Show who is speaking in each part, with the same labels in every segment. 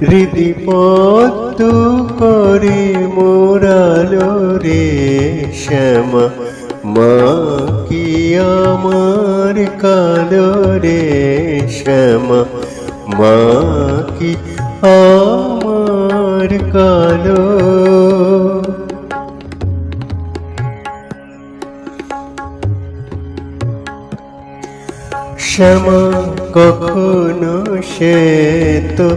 Speaker 1: দিগম্বরী হৃদি পদ্ম করে মোরালো রে শ্যামা। মা কি আমার কালো রে শ্যামা। মা কি আমার কালো। শ্যামা, কখনো শ্বেত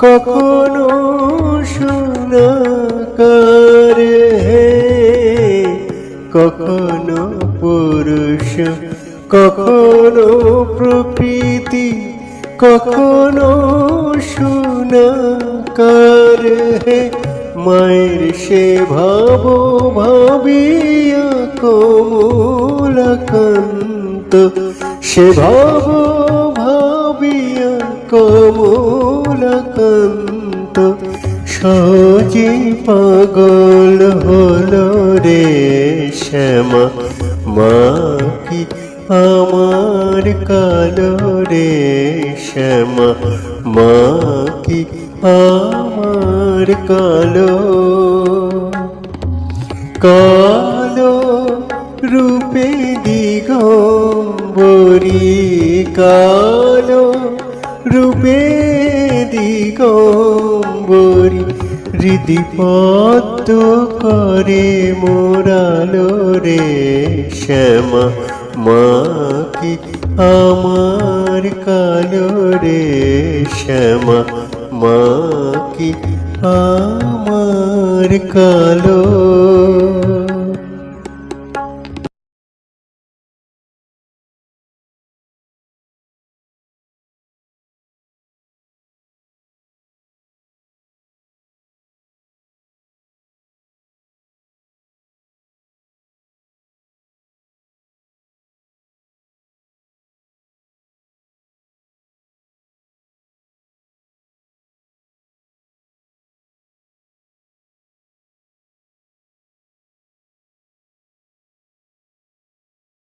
Speaker 1: কখনো সোনাকার হে। কখনো পুরুষ, কখনো প্রকৃতি, কখনো সোনাকার হে। মায়ের সে ভাব ভাবিয়া কমলাকান্ত সে ভাব ভাবিয়া কমলাকান্ত সহজে পাগল হলো রে শ্যামা। মা কি আমার কালো রে শ্যামা। মা কি আমার কালো। কালো রূপে দিগম্বরী, কালো রূপে দিগম্বরী। হৃদি পত করে মোরালো রে শ্যামা মাকে আমার কালো রে শ্যামা মাকে আমার কালো